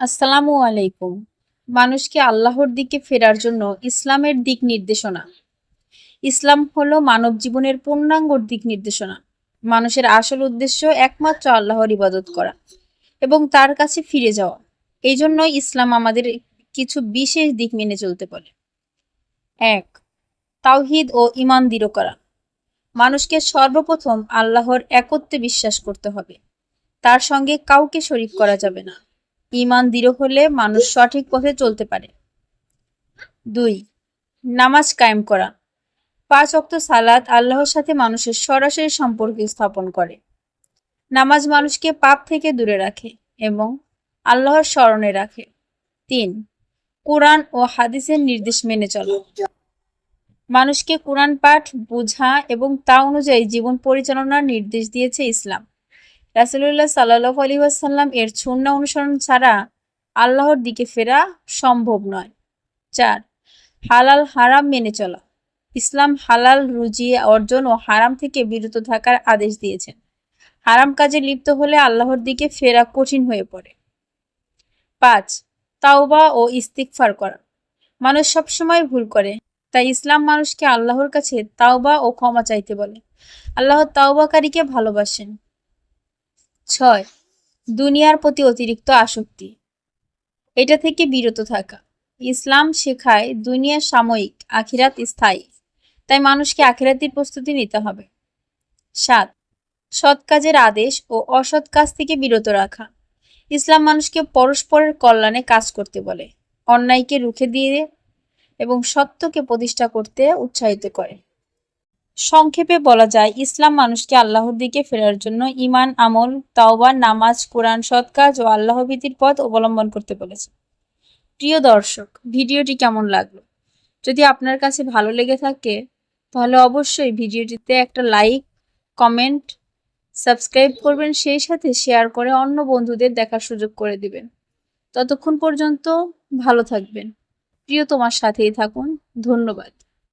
আসসালামু আলাইকুম। মানুষকে আল্লাহর দিকে ফেরার জন্য ইসলামের দিক নির্দেশনা। ইসলাম হলো মানব জীবনের পূর্ণাঙ্গ দিক নির্দেশনা। মানুষের আসল উদ্দেশ্য একমাত্র আল্লাহর ইবাদত করা এবং তার কাছে ফিরে যাওয়া। এই জন্য ইসলাম আমাদের কিছু বিশেষ দিক মেনে চলতে বলে এক, তাওহিদ ও ইমান দৃঢ় করা। মানুষকে সর্বপ্রথম আল্লাহর একত্বে বিশ্বাস করতে হবে। তার সঙ্গে কাউকে শরিক করা যাবে না। ইমান দৃঢ় হলে মানুষ সঠিক পথে চলতে পারে। দুই, নামাজ কায়েম করা। পাঁচ অক্ত সালাত আল্লাহর সাথে মানুষের সরাসরি সম্পর্ক স্থাপন করে। নামাজ মানুষকে পাপ থেকে দূরে রাখে এবং আল্লাহর স্মরণে রাখে। তিন, কোরআন ও হাদিসের নির্দেশ মেনে চলা। মানুষকে কোরআন পাঠ, বোঝা এবং তা অনুযায়ী জীবন পরিচালনার নির্দেশ দিয়েছে ইসলাম। রাসুলুল্লাহ সাল্লাহ আলী ওয়াসাল্লাম এর ছন্ন্য অনুসরণ ছাড়া আল্লাহর দিকে ফেরা সম্ভব নয়। চার, হালাল হারাম মেনে চলা। ইসলাম হালাল রুজি অর্জন ও হারাম থেকে বিরত থাকার আদেশ দিয়েছেন। হারাম কাজে লিপ্ত হলে আল্লাহর দিকে ফেরা কঠিন হয়ে পড়ে। পাঁচ, তাওবা ও ইস্তিকফার করা। মানুষ সবসময় ভুল করে, তাই ইসলাম মানুষকে আল্লাহর কাছে তাওবা ও ক্ষমা চাইতে বলে। আল্লাহ তাওবাকারীকে ভালোবাসেন। ছয়, দুনিয়ার প্রতি অতিরিক্ত আসক্তি। এটা থেকে বিরত থাকা। ইসলাম শেখায় দুনিয়া সাময়িক, আখিরাত স্থায়ী। তাই মানুষকে আখিরাতির প্রস্তুতি নিতে হবে। সাত, সৎ কাজের আদেশ ও অসৎ কাজ থেকে বিরত রাখা। ইসলাম মানুষকে পরস্পরের কল্যাণে কাজ করতে বলে, অন্যায়কে রুখে দিয়ে এবং সত্যকে প্রতিষ্ঠা করতে উৎসাহিত করে। সংক্ষেপে বলা যায়, ইসলাম মানুষকে আল্লাহর দিকে ফেরার জন্য ইমান আমল, তাওবা, নামাজ, কোরআন, সৎ কাজ ও আল্লাহ ভীতির পথ অবলম্বন করতে বলেছে। প্রিয় দর্শক, ভিডিওটি কেমন লাগল? যদি আপনার কাছে ভালো লেগে থাকে, তাহলে অবশ্যই ভিডিওটিতে একটা লাইক, কমেন্ট, সাবস্ক্রাইব করবেন, সেই সাথে শেয়ার করে অন্য বন্ধুদের দেখার সুযোগ করে দিবেন। ততক্ষণ পর্যন্ত ভালো থাকবেন। প্রিয়, তোমার সাথেই থাকুন। ধন্যবাদ।